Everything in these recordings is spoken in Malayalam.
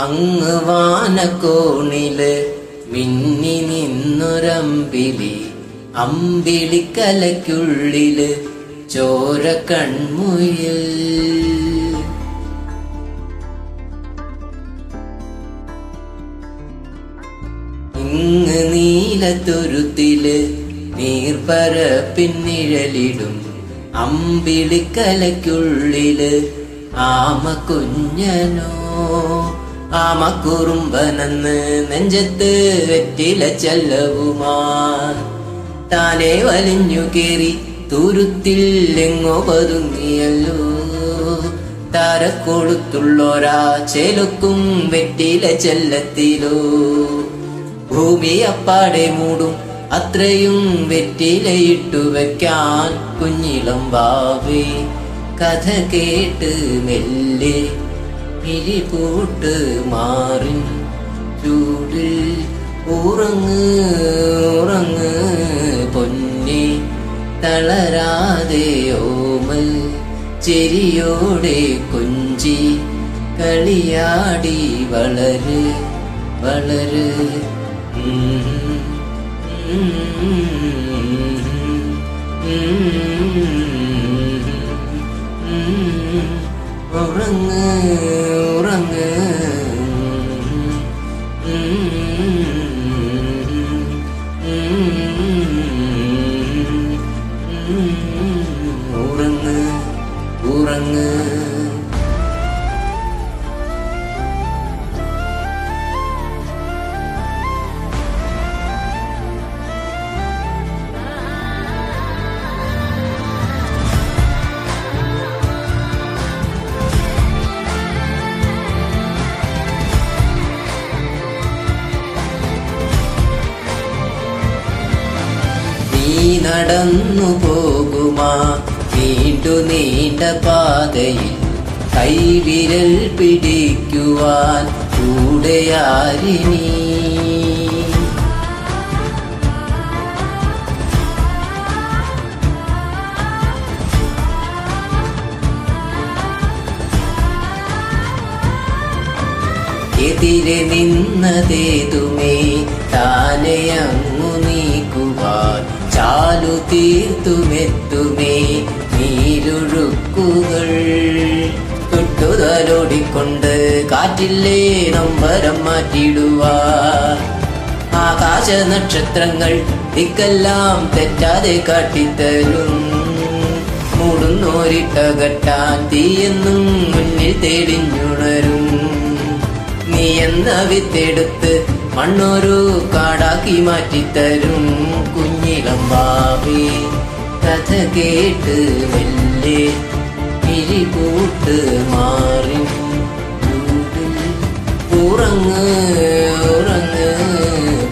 അങ്ങ് വാനക്കോണിൽ മിന്നി നിന്നൊരമ്പിളി അമ്പിളിക്കലയ്ക്കുള്ളിൽ ചോര കൺമുയിൽ ഇങ്ങ് നീലത്തുരുത്തിൽ നീർപ്പരപ്പിന്നിഴലിടും അമ്പിളിക്കലയ്ക്കുള്ളിൽ ആമ കുഞ്ഞനോ ആമ കുറുമ്പനെന്ന് നെഞ്ചത്ത് വെറ്റില ചെല്ലവുമാൻ താനെ വലിഞ്ഞു കേറി തുരുത്തിൽ എങ്ങോ പതുങ്ങിയല്ലോ. താരക്കൊടുത്തുള്ളോരാ ചെലുക്കും വെറ്റില ചെല്ലത്തിലോ. ഭൂമി അപ്പാടെ മൂടും അത്രയും വെറ്റിലയിട്ടു വെക്കാൻ കുഞ്ഞിളം ബാവേ കഥ കേട്ട് മെല്ലെ പിരിപൂട്ട് മാറിൻ ചൂടിൽ ഉറങ്ങ് ഉറങ്ങ് പൊന്നി തളരാതെ ഓമൽ ചെരിയോടെ കൊഞ്ചി കളിയാടി വളര് വളര് ഉറങ്ങ് ഉറങ്ങ് ഉറങ്ങ് നടന്നു പോകുമാ നീണ്ടു നീണ്ട പാതയിൽ കൈവിരൽ പിടിക്കുവാൻ കൂടെയാരിനി എതിരെ നിന്നതേതുമേ താനയങ്ങു നീക്കുവാൻ ചാലു തീർത്തുമെത്തുമേ നീരൊഴുക്കുകൾ. തൊട്ടുതലോടിക്കൊണ്ട് കാറ്റില്ലേ നമ്പരം മാറ്റിയിടുക ആകാശ നക്ഷത്രങ്ങൾ ദിക്കെല്ലാം തെറ്റാതെ കാട്ടിത്തരും. മൂടുന്നോരിട്ടകട്ടാൻ തീയെന്നും മുന്നിൽ തേടിഞ്ഞുണരും. നീ എന്ന വിത്തെടുത്ത് മണ്ണൊരു കാടാക്കി മാറ്റിത്തരും. കുഞ്ഞിളം ബാബി കഥ കേട്ട് മെല്ലെ പിരികൂട്ട് മാറി ഉറങ്ങ് ഉറങ്ങ്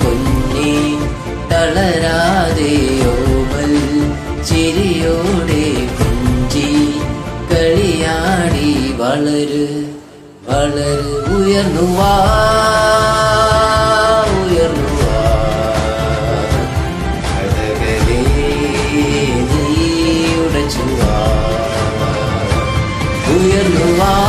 പൊന്നി തളരാതെ ഓമൽ ചിരിയോടെ കുഞ്ചി കളിയാടി വളര് വളര് ഉയർന്നു വാ. in the light.